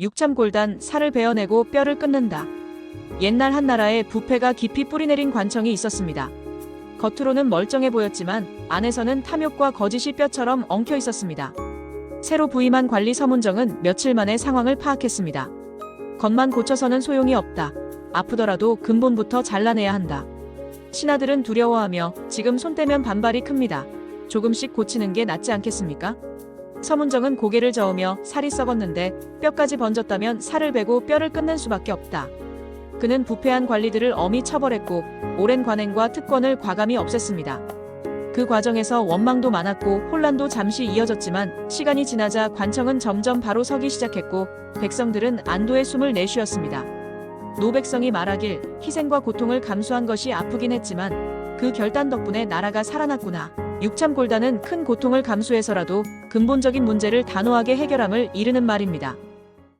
육참골단 살을 베어내고 뼈를 끊는다. 옛날 한나라에 부패가 깊이 뿌리내린 관청이 있었습니다. 겉으로는 멀쩡해 보였지만 안에서는 탐욕과 거짓이 뼈처럼 엉켜 있었습니다. 새로 부임한 관리 서문정은 며칠 만에 상황을 파악했습니다. 겉만 고쳐서는 소용이 없다. 아프더라도 근본부터 잘라내야 한다. 신하들은 두려워하며 지금 손 떼면 반발이 큽니다. 조금씩 고치는 게 낫지 않겠습니까? 서문정은 고개를 저으며 살이 썩었는데 뼈까지 번졌다면 살을 베고 뼈를 끊는 수밖에 없다. 그는 부패한 관리들을 엄히 처벌했고 오랜 관행과 특권을 과감히 없앴습니다. 그 과정에서 원망도 많았고 혼란도 잠시 이어졌지만 시간이 지나자 관청은 점점 바로 서기 시작했고 백성들은 안도의 숨을 내쉬었습니다. 노백성이 말하길 희생과 고통을 감수한 것이 아프긴 했지만 그 결단 덕분에 나라가 살아났구나. 육참골단은 큰 고통을 감수해서라도 근본적인 문제를 단호하게 해결함을 이르는 말입니다.